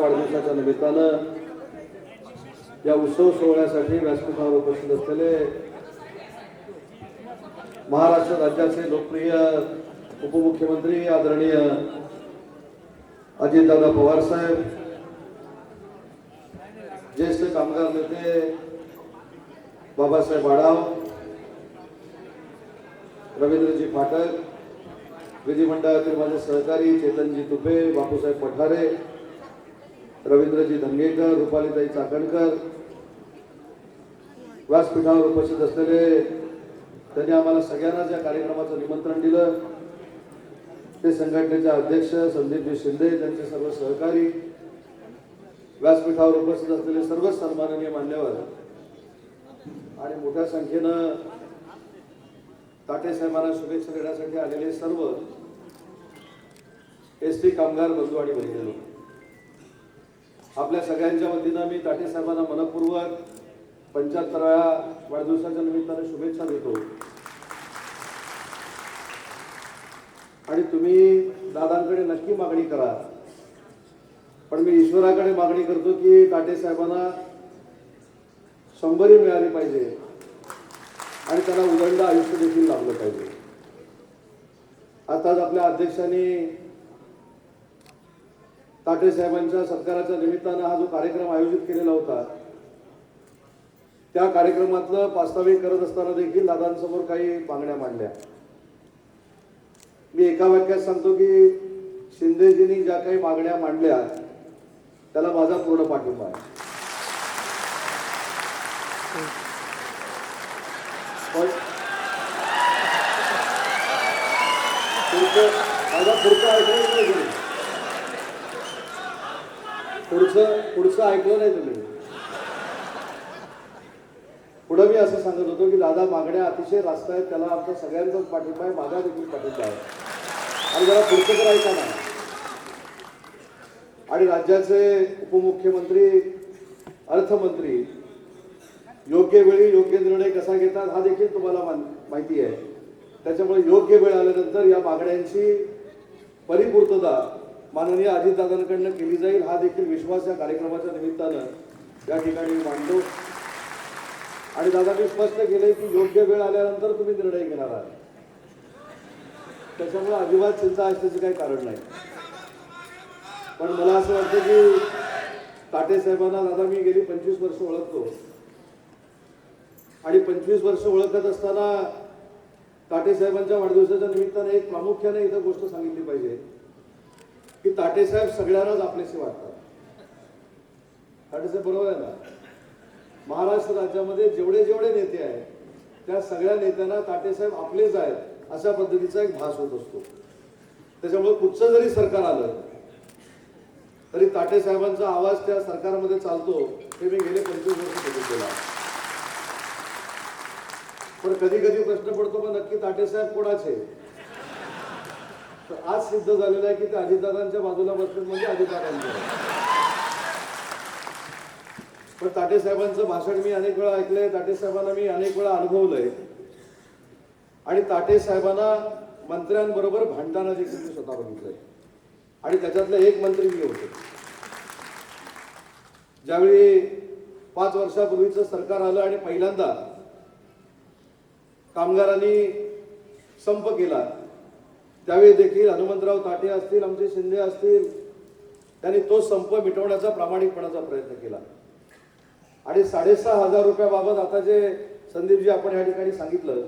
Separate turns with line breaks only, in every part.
वाढदिवसाच्या निमित्तानं या उत्सव सोहळ्यासाठी व्यासपीठावर उपस्थित असलेले महाराष्ट्र राज्याचे लोकप्रिय उपमुख्यमंत्री आदरणीय अजितदादा पवार साहेब ज्येष्ठ कामगार नेते बाबासाहेब आढाव रवींद्रजी फाटक विधिमंडळातील माझे सहकारी चेतनजी तुपे बापूसाहेब पठारे रवींद्रजी धंगेकर रुपालीताई चाकणकर व्यासपीठावर उपस्थित असलेले त्यांनी आम्हाला सगळ्यांना ज्या कार्यक्रमाचं निमंत्रण दिलं ते संघटनेचे अध्यक्ष संदीपजी शिंदे त्यांचे सर्व सहकारी व्यासपीठावर उपस्थित असलेले सर्व सन्माननीय मान्यवर आणि मोठ्या संख्येनं ताटे साहेबांना शुभेच्छा देण्यासाठी आलेले सर्व एस टी कामगार बंधू आणि बहिणी आपल्या सगळ्यांच्या वतीनं मी ताटे साहेबांना मनपूर्वक पंच्याहत्तराव्या वाढदिवसाच्या निमित्ताने शुभेच्छा देतो. आणि तुम्ही दादांकडे नक्की मागणी करा. पण मी ईश्वराकडे मागणी करतो की ताटे साहेबांना शंभरी मिळाली पाहिजे आणि त्याला उदंड आयुष्य देखील लाभलं पाहिजे. आताच आपल्या अध्यक्षांनी ताटे साहेबांच्या सत्काराच्या निमित्तानं हा जो कार्यक्रम आयोजित केलेला होता त्या कार्यक्रमातलं प्रास्ताविक करत असताना देखील दादांसमोर काही मागण्या मांडल्या. मी एका वाक्यात सांगतो की शिंदेजींनी ज्या काही मागण्या मांडल्या त्याला माझा पूर्ण पाठिंबा आहे. माझा पुढचं ऐकलं पुढचं पुढचं ऐकलं नाही तुम्ही. पुढं मी असं सांगत होतो की दादा मागण्या अतिशय रास्त आहेत. त्याला आमचा सगळ्यांचाच पाठिंबा आहे माझा देखील पाठिंबा आहे. आणि जरा पुढचं तर ऐका ना. आणि राज्याचे उपमुख्यमंत्री अर्थमंत्री योग्य वेळी योग्य निर्णय कसा घेतात हा देखील तुम्हाला माहिती आहे. त्याच्यामुळे योग्य वेळ आल्यानंतर या मागण्यांची परिपूर्तता माननीय अजितदादांकडनं केली जाईल. हा देखील विश्वास या कार्यक्रमाच्या निमित्तानं या ठिकाणी मी मांडतो. आणि दादा मी स्पष्ट केले की योग्य वेळ आल्यानंतर तुम्ही निर्णय घेणार आहात. त्याच्यामुळे अजिबात चिंता असण्याचं काही कारण नाही. पण मला असं वाटतं की ताटे साहेबांना दादा मी गेली पंचवीस वर्ष ओळखतो. आणि पंचवीस वर्ष ओळखत असताना ताटे साहेबांच्या वाढदिवसाच्या निमित्ताने एक प्रामुख्याने इथं गोष्ट सांगितली पाहिजे. की ताटे साहेब सगळ्यांनाच आपलेसे वाटतात. ताटे साहेब बरोबर आहे ना? महाराष्ट्र राज्यामध्ये जेवढे जेवढे नेते आहेत त्या सगळ्या नेत्यांना ताटे साहेब आपलेच आहेत अशा पद्धतीचा एक भास होत असतो. त्याच्यामुळे कुठचं जरी सरकार आलं तरी ताटे साहेबांचा आवाज त्या सरकारमध्ये चालतो हे मी गेले पंचवीस वर्ष केला पण कधी कधी प्रश्न पडतो मग नक्की ताटे साहेब कोणाचे? तर आज सिद्ध झालेलं आहे की ते अजितदादांच्या बाजूला बसले म्हणजे अजितदादांच्या पण ताटे साहेबांचं भाषण मी अनेक वेळा ऐकलंय ताटे साहेबांना मी अनेक वेळा अनुभवलंय. आणि ताटे साहेबांना मंत्र्यांबरोबर भांडताना देखील मी स्वतः बघितलंय. आणि त्याच्यातले एक मंत्री मी होते. ज्यावेळी पाच वर्षापूर्वीचं सरकार आलं आणि पहिल्यांदा कामगारांनी संप केला त्यावेळी देखील हनुमंतराव ताटे असतील आमचे शिंदे असतील त्यांनी तो संप मिटवण्याचा प्रामाणिकपणाचा प्रयत्न केला. आणि साडेसहा हजार रुपयाबाबत आता जे संदीपजी आपण या ठिकाणी सांगितलं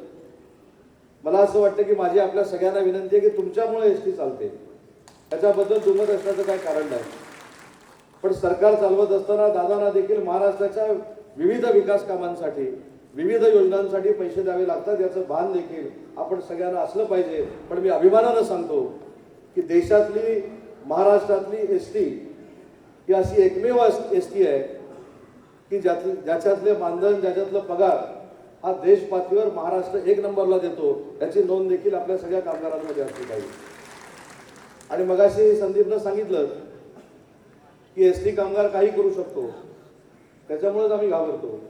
मला असं वाटतं की माझी आपल्या सगळ्यांना विनंती आहे की तुमच्यामुळे एस टी चालते. त्याच्याबद्दल दुमत असण्याचं काय कारण नाही. पण सरकार चालवत असताना दादांना देखील महाराष्ट्राच्या विविध विकास कामांसाठी विविध योजनांसाठी पैसे द्यावे लागतात याचं भान देखील आपण सगळ्यांना असलं पाहिजे. पण मी अभिमानानं सांगतो की देशातली महाराष्ट्रातली एस टी ही अशी एकमेव एस टी आहे की ज्यातली ज्याच्यातले मानधन ज्याच्यातलं पगार हा देश पातळीवर महाराष्ट्र एक नंबरला देतो याची नोंद देखील आपल्या सगळ्या कामगारांमध्ये असली पाहिजे. आणि मगाशी संदीपनं सांगितलं की एस टी कामगार काही करू शकतो. त्याच्यामुळेच आम्ही घाबरतो.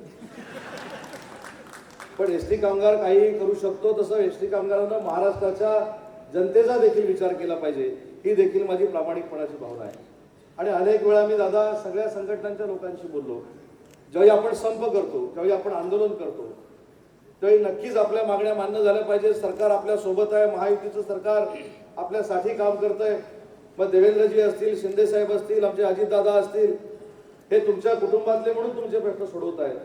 पण एस टी कामगार काही करू शकतो तसं एस टी कामगारांना महाराष्ट्राच्या जनतेचा देखील विचार केला पाहिजे. ही देखील माझी प्रामाणिकपणाची भावना आहे. आणि अनेक वेळा मी दादा सगळ्या संघटनांच्या लोकांशी बोललो. ज्यावेळी आपण संप करतो त्यावेळी आपण आंदोलन करतो. त्यावेळी नक्कीच आपल्या मागण्या मान्य झाल्या पाहिजे. सरकार आपल्यासोबत आहे महायुतीचं सरकार आपल्यासाठी काम करतंय. मग देवेंद्रजी असतील शिंदे साहेब असतील आमचे अजितदादा असतील हे तुमच्या कुटुंबातले म्हणून तुमचे प्रश्न सोडवत आहेत.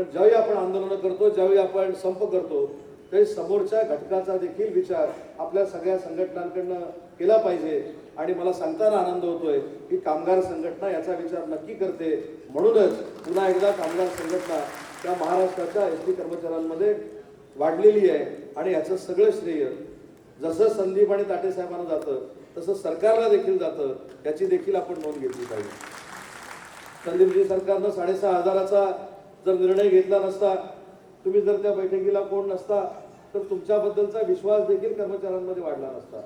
पण ज्यावेळी आपण आंदोलनं करतो ज्यावेळी आपण संप करतो त्यावेळी समोरच्या घटकाचा देखील विचार आपल्या सगळ्या संघटनांकडनं केला पाहिजे. आणि मला सांगताना आनंद होतोय की कामगार संघटना याचा विचार नक्की करते. म्हणूनच पुन्हा एकदा कामगार संघटना त्या महाराष्ट्राच्या एस टी कर्मचाऱ्यांमध्ये वाढलेली आहे. आणि याचं सगळं श्रेय जसं संदीप आणि ताटे साहेबांना जातं तसं सरकारला देखील जातं याची देखील आपण नोंद घेतली पाहिजे. संदीपजी सरकारनं साडेसहा हजाराचा जर निर्णय घेतला नसता तुम्ही जर त्या बैठकीला कोण नसता तर तुमच्याबद्दलचा विश्वास देखील कर्मचाऱ्यांमध्ये वाढला नसता.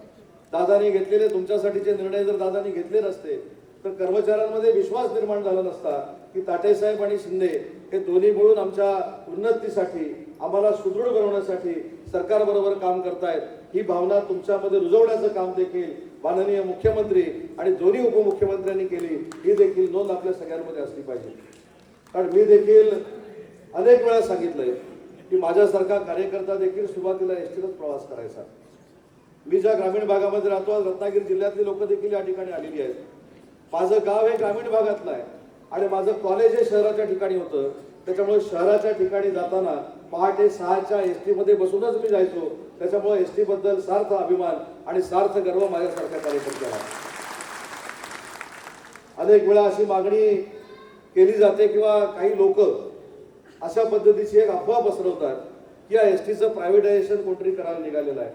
दादानी घेतलेले तुमच्यासाठीचे निर्णय जर दादानी घेतले नसते तर कर्मचाऱ्यांमध्ये विश्वास निर्माण झाला नसता की ताटेसाहेब आणि शिंदे हे दोन्ही मिळून आमच्या उन्नतीसाठी आम्हाला सुदृढ बनवण्यासाठी सरकारबरोबर काम करतायत. ही भावना तुमच्यामध्ये रुजवण्याचं काम देखील माननीय मुख्यमंत्री आणि दोन्ही उपमुख्यमंत्र्यांनी केली. ही देखील नोंद आपल्या सगळ्यांमध्ये असली पाहिजे. कारण मी देखील अनेक वेळा सांगितलंय की माझ्यासारखा कार्यकर्ता देखील सुरुवातीला एसटीनंच प्रवास करायचा. मी ज्या ग्रामीण भागामध्ये राहतो रत्नागिरी जिल्ह्यातली लोक देखील या ठिकाणी आलेली आहेत. माझं गाव हे ग्रामीण भागातलं आहे. आणि माझं कॉलेज हे शहराच्या ठिकाणी होतं. त्याच्यामुळे शहराच्या ठिकाणी जाताना पहाटे सहाच्या एस टीमध्ये बसूनच मी जायचो. त्याच्यामुळे एस टीबद्दल सार्थ अभिमान आणि सार्थ गर्व माझ्यासारख्या कार्यकर्त्याला. अनेक वेळा अशी मागणी केली जाते किंवा काही लोक अशा पद्धतीची एक अफवा पसरवतात की या एस टीचं प्रायव्हेटायझेशन कोणतरी करायला निघालेलं आहे.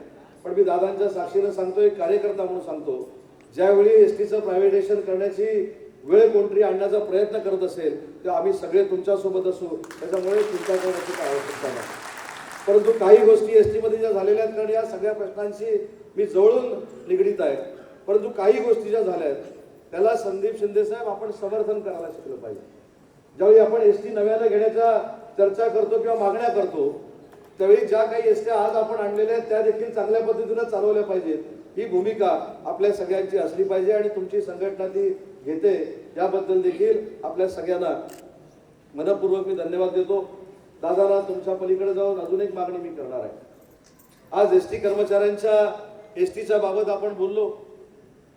पण मी दादांच्या साक्षीनं सांगतो एक कार्यकर्ता म्हणून सांगतो ज्यावेळी एस टीचं प्रायव्हेटायझेशन करण्याची वेळ कोणतरी आणण्याचा प्रयत्न करत असेल तर आम्ही सगळे तुमच्यासोबत असू. त्याच्यामुळे चिंता करण्याची काय आवश्यकता नाही. परंतु काही गोष्टी एस टीमध्ये ज्या झालेल्या आहेत कारण या सगळ्या प्रश्नांशी मी जवळून निगडीत आहे. परंतु काही गोष्टी ज्या झाल्या आहेत त्याला संदीप शिंदे साहेब आपण समर्थन करायला शिकलं पाहिजे. ज्यावेळी आपण एस टी नव्यानं घेण्याच्या चर्चा करतो किंवा मागण्या करतो त्यावेळी ज्या काही एस आज आपण आणलेल्या आहेत त्या देखील चांगल्या पद्धतीनं चालवल्या पाहिजेत. ही भूमिका आपल्या सगळ्यांची असली पाहिजे आणि तुमची संघटना ती घेते. याबद्दल देखील आपल्या सगळ्यांना मनपूर्वक मी धन्यवाद देतो. दादाला तुमच्या पलीकडे जाऊन अजून एक मागणी मी करणार आहे. आज एस टी कर्मचाऱ्यांच्या एस टीच्या बाबत आपण बोललो.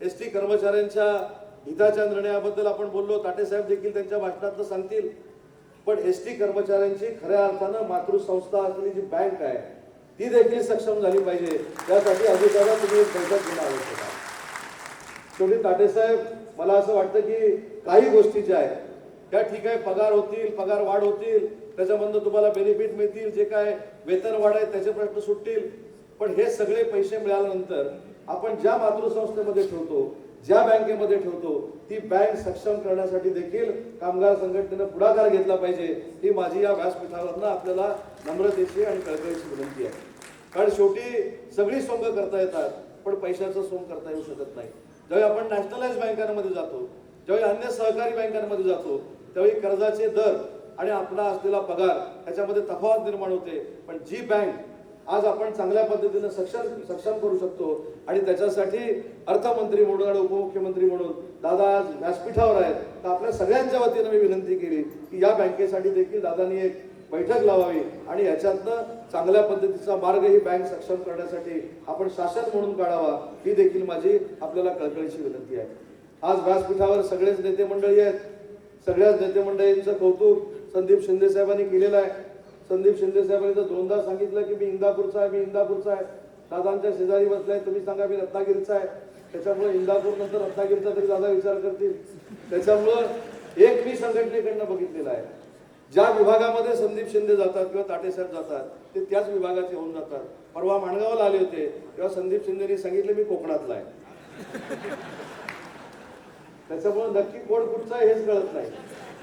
एस टी कर्मचाऱ्यांच्या हिताच्या निर्णयाबद्दल आपण बोललो ताटेसाहेब देखील त्यांच्या भाषणात सांगतील. पण एस टी कर्मचाऱ्यांची खऱ्या अर्थानं मातृसंस्था असलेली जी बँक आहे ती देखील सक्षम झाली पाहिजे. त्यासाठी अधिकारा तुम्ही एक बैठक घेणं आवश्यक आहे. शेवटी ताटेसाहेब मला असं वाटतं की काही गोष्टी ज्या आहेत त्या ठीक आहे पगार होतील पगार वाढ होतील त्याच्यामधनं तुम्हाला बेनिफिट मिळतील जे काय वेतन वाढ आहे त्याचे प्रश्न सुटतील. पण हे सगळे पैसे मिळाल्यानंतर आपण ज्या मातृसंस्थेमध्ये ठेवतो ज्या बँकेमध्ये ठेवतो ती बँक सक्षम करण्यासाठी देखील कामगार संघटनेनं पुढाकार घेतला पाहिजे. ही माझी या व्यासपीठावरनं आपल्याला नम्रतेची आणि कळकळीची विनंती आहे. कारण शेवटी सगळी सोंग करता येतात पण पैशाचं सोंग करता येऊ शकत नाही. ज्यावेळी आपण नॅशनलाइज बँकांमध्ये जातो ज्यावेळी अन्य सहकारी बँकांमध्ये जातो त्यावेळी कर्जाचे दर आणि आपला असलेला पगार याच्यामध्ये तफावत निर्माण होते. पण जी बँक आज आपण चांगल्या पद्धतीनं सक्षम सक्षम करू शकतो. आणि त्याच्यासाठी अर्थमंत्री म्हणून आणि उपमुख्यमंत्री म्हणून दादा आज व्यासपीठावर आहेत. तर आपल्या सगळ्यांच्या वतीनं मी विनंती केली की या बँकेसाठी देखील दादांनी एक बैठक लावावी. आणि याच्यातनं चांगल्या पद्धतीचा मार्ग ही बँक सक्षम करण्यासाठी आपण शासन म्हणून काढावा ही देखील माझी आपल्याला कळकळीची विनंती आहे. आज व्यासपीठावर सगळेच नेते मंडळी आहेत. सगळ्याच नेते मंडळींचं कौतुक संदीप शिंदे साहेबांनी केलेलं आहे. संदीप शिंदे साहेबांनी तर दोनदा सांगितलं की मी इंदापूरचा आहे मी इंदापूरचा आहे. दादांच्या शेजारी बसलाय तुम्ही सांगा मी रत्नागिरीचा आहे. त्याच्यामुळे इंदापूर नंतर रत्नागिरीचा तरी दादा विचार करतील. त्याच्यामुळं एक मी संघटनेकडनं बघितलेलं आहे. ज्या विभागामध्ये संदीप शिंदे जातात किंवा ताटेसाहेब जातात ते त्याच विभागाचे होऊन जातात. परवा माणगावला आले होते तेव्हा संदीप शिंदेनी सांगितले मी कोकणातला आहे. त्याच्यामुळे नक्की कोण कुठचा आहे हेच कळत नाही.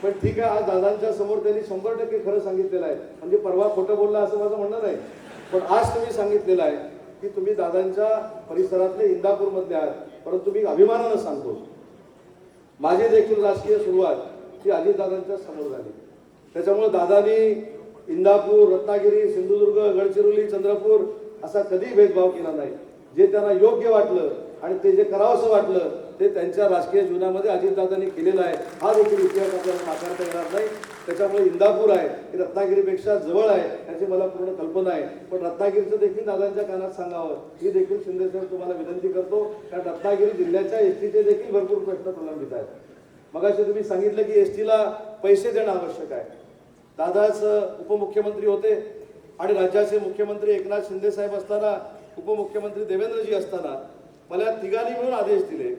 पण ठीक आहे आज दादांच्या समोर त्यांनी शंभर टक्के खरं सांगितलेलं आहे. म्हणजे परवा खोटं बोलला असं माझं म्हणणं नाही. पण आज तुम्ही सांगितलेलं आहे की तुम्ही दादांच्या परिसरातले इंदापूरमधले आहात. परंतु मी अभिमानानं सांगतो माझी देखील राजकीय सुरुवात ही अजितदादांच्या समोर झाली. त्याच्यामुळे दादानी इंदापूर रत्नागिरी सिंधुदुर्ग गडचिरोली चंद्रपूर असा कधी भेदभाव केला नाही. जे त्यांना योग्य वाटलं आणि ते जे करावंसं वाटलं ते त्यांच्या राजकीय जीवनामध्ये अजितदादांनी केलेलं आहे. हा देखील इतिहास आपल्याला नाकारता येणार नाही. त्याच्यामुळे इंदापूर आहे हे रत्नागिरीपेक्षा जवळ आहे याची मला पूर्ण कल्पना आहे. पण रत्नागिरीचं देखील दादांच्या कानात सांगावं. ही देखील शिंदे साहेब तुम्हाला विनंती करतो कारण रत्नागिरी जिल्ह्याच्या एस टीचे देखील भरपूर प्रश्न प्रलंबित आहेत. मगाशी तुम्ही सांगितलं की एस टीला पैसे देणं आवश्यक आहे. दादाच उपमुख्यमंत्री होते आणि राज्याचे मुख्यमंत्री एकनाथ शिंदे साहेब असताना उपमुख्यमंत्री देवेंद्रजी असताना मला या तिघांनी मिळून आदेश दिले.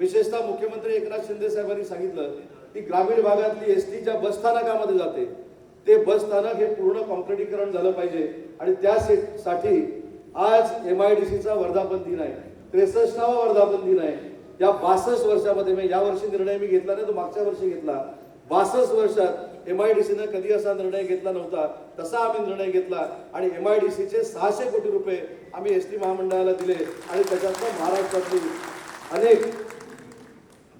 विशेषतः मुख्यमंत्री एकनाथ शिंदे साहेबांनी सांगितलं की ग्रामीण भागातली एस टी ज्या बसस्थानकामध्ये जाते ते बसस्थानक हे पूर्ण कॉन्क्रिटीकरण झालं पाहिजे आणि त्यासाठी आज एम आय डी सीचा वर्धापन दिन आहे. त्रेसष्टावा वर्धापन दिन आहे. या बासष्ट वर्षामध्ये मी या वर्षी निर्णय मी घेतला नाही तो मागच्या वर्षी घेतला. बासष्ट वर्षात एम आय डी सीनं कधी असा निर्णय घेतला नव्हता तसा आम्ही निर्णय घेतला आणि एम आय डी सीचे सहाशे कोटी रुपये आम्ही एस टी महामंडळाला दिले आणि त्याच्यातनं महाराष्ट्रातली अनेक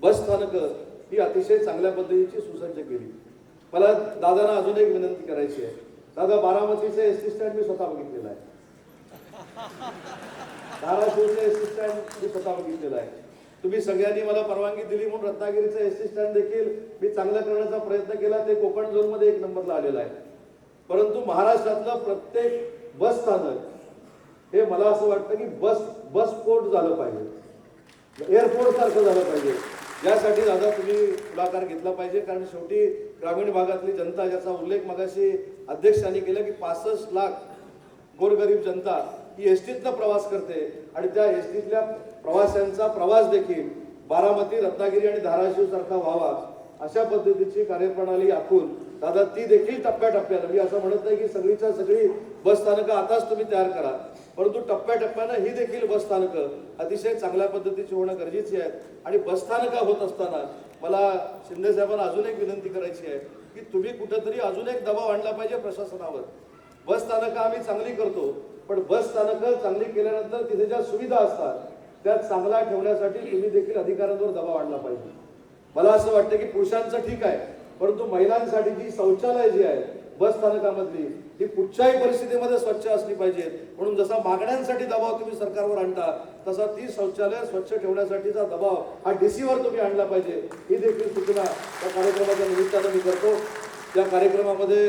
बस स्थानकं ही अतिशय चांगल्या पद्धतीची सुसज्ज केली. मला दादांना अजून एक विनंती करायची आहे. दादा बारामतीचं एस टी स्टँड मी स्वतः बघितलेलं आहे. धाराशिवचं एस टी स्टँड मी स्वतः बघितलेलं आहे. तुम्ही सगळ्यांनी मला परवानगी दिली म्हणून रत्नागिरीचं एस टी स्टँड देखील मी चांगलं करण्याचा प्रयत्न केला. ते कोकण झोनमध्ये एक नंबरला आलेलं आहे. परंतु महाराष्ट्रातलं प्रत्येक बस स्थानक हे मला असं वाटतं की बस बस पोर्ट झालं पाहिजे. एअरपोर्ट सारखं झालं पाहिजे. यासाठी दादा तुम्ही पुढाकार घेतला पाहिजे कारण शेवटी ग्रामीण भागातली जनता ज्याचा उल्लेख मगाशी अध्यक्षांनी केला की पासष्ट लाख गोरगरीब जनता ही एस टीतनं प्रवास करते आणि त्या एस टीतल्या प्रवाशांचा प्रवास देखील बारामती रत्नागिरी आणि धाराशिव सारखा व्हावा अशा पद्धतीची कार्यप्रणाली आखून दादा ती देखील टप्प्याटप्प्यानं मी असं म्हणत नाही की सगळीच्या सगळी बस स्थानकं आताच तुम्ही तयार करा. परंतु टप्प्याटप्प्यानं ही देखील बस स्थानकं अतिशय चांगल्या पद्धतीची होणं गरजेची आहेत आणि बस स्थानकं होत असताना मला शिंदे साहेबांना अजून एक विनंती करायची आहे की तुम्ही कुठंतरी अजून एक दबाव आणला पाहिजे प्रशासनावर. बस स्थानकं आम्ही चांगली करतो पण बस स्थानकं चांगली केल्यानंतर तिथे ज्या सुविधा असतात त्या चांगल्या ठेवण्यासाठी तुम्ही देखील अधिकाऱ्यांवर दबाव आणला पाहिजे. मला असं वाटतं की पुरुषांचं ठीक आहे परंतु महिलांसाठी जी शौचालय जी आहे बस स्थानकामधली ती कुठच्याही परिस्थितीमध्ये स्वच्छ असली पाहिजेत म्हणून जसा मागण्यांसाठी दबाव तुम्ही सरकारवर आणता तसा ती शौचालय स्वच्छ ठेवण्यासाठीचा दबाव हा डीसीवर तुम्ही आणला पाहिजे. ही देखील सूचना त्या कार्यक्रमाच्या निमित्तानं मी करतो. त्या कार्यक्रमामध्ये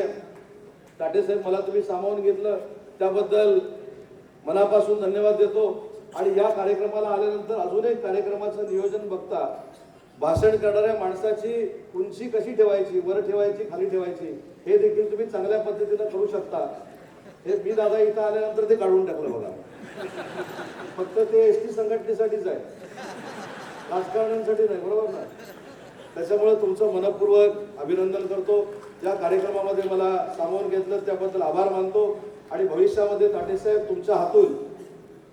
टाटे साहेब मला तुम्ही सामावून घेतलं. त्याबद्दल मनापासून धन्यवाद देतो. आणि या कार्यक्रमाला आल्यानंतर अजून एक कार्यक्रमाचं नियोजन बघता भाषण करणाऱ्या माणसाची उंची कशी ठेवायची वर ठेवायची खाली ठेवायची हे देखील तुम्ही चांगल्या पद्धतीनं करू शकता. हे मी दादा इथं आल्यानंतर ते काढून टाकलं बघा. फक्त ते एस टी संघटनेसाठीच आहे. राजकारण्यांसाठी नाही बरोबर ना? त्याच्यामुळे तुमचं मनपूर्वक अभिनंदन करतो. या कार्यक्रमामध्ये मला सामावून घेतलं त्याबद्दल आभार मानतो. आणि भविष्यामध्ये ताटेसाहेब तुमच्या हातून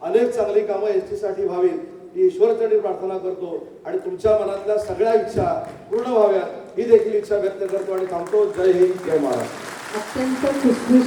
अनेक चांगली कामं एस टीसाठी व्हावीत. ही ईश्वरचरणी प्रार्थना करतो आणि तुमच्या मनातल्या सगळ्या इच्छा पूर्ण व्हाव्यात. ही देखील इच्छा व्यक्त करतो आणि थांबतो. जय हिंद जय महाराज
अत्यंत